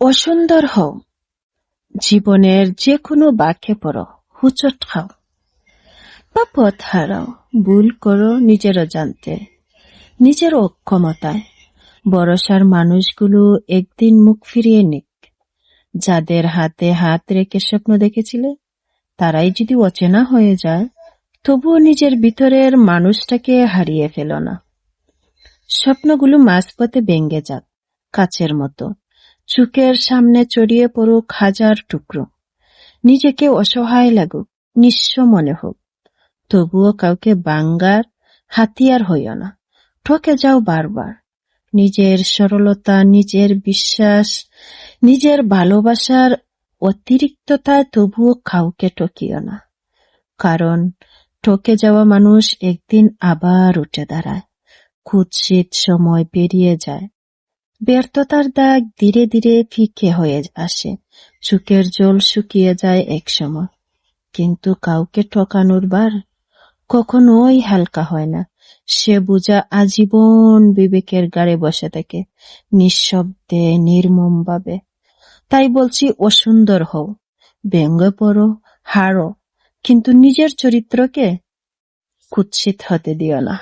অসুন্দর হও। জীবনের যে কোনো বাঁকে পড়ো, হুচট খাও। বা পথ হারাও, ভুল করো নিজের জানতে নিজের অক্ষমতায়। বরসার মানুষগুলো একদিন মুখ ফিরিয়ে নিক। যাদের হাতে হাত রেখে স্বপ্ন দেখেছিলে, তারাই যদি অচেনা হয়ে যায়, তবুও নিজের ভিতরের মানুষটাকে হারিয়ে ফেলো না। স্বপ্নগুলো মাঝপথে ভেঙ্গে যাক কাচের মতো। চোখের সামনে চড়িয়ে পড়ুক হাজার টুকরো। নিজেকে অসহায় লাগুক, নিঃস্ব মনে হোক। তবুও কাউকে বাঙ্গার হাতিয়ার হইও না। ঠকে যাও বারবার। নিজের সরলতা, নিজের বিশ্বাস, নিজের ভালোবাসার অতিরিক্ততায় তবুও কাউকে ঠকিও না। কারণ ঠকে যাওয়া মানুষ একদিন আবার উঠে দাঁড়ায়। কুৎসিত সময় পেরিয়ে যায়। ব্যর্থতার দাগ ধীরে ধীরে ফিকে হয়ে আসে। চোখের জল শুকিয়ে যায় এক সময়। কিন্তু কাউকে ঠকানোর বার কখনোই হালকা হয় না। সে বোঝা আজীবন বিবেকের গাড়ে বসে থাকে, নিঃশব্দে নির্মম ভাবে তাই বলছি, অসুন্দর হও, ব্যঙ্গে পড়ো, হারো, কিন্তু নিজের চরিত্রকে কুৎসিত হতে দিও না।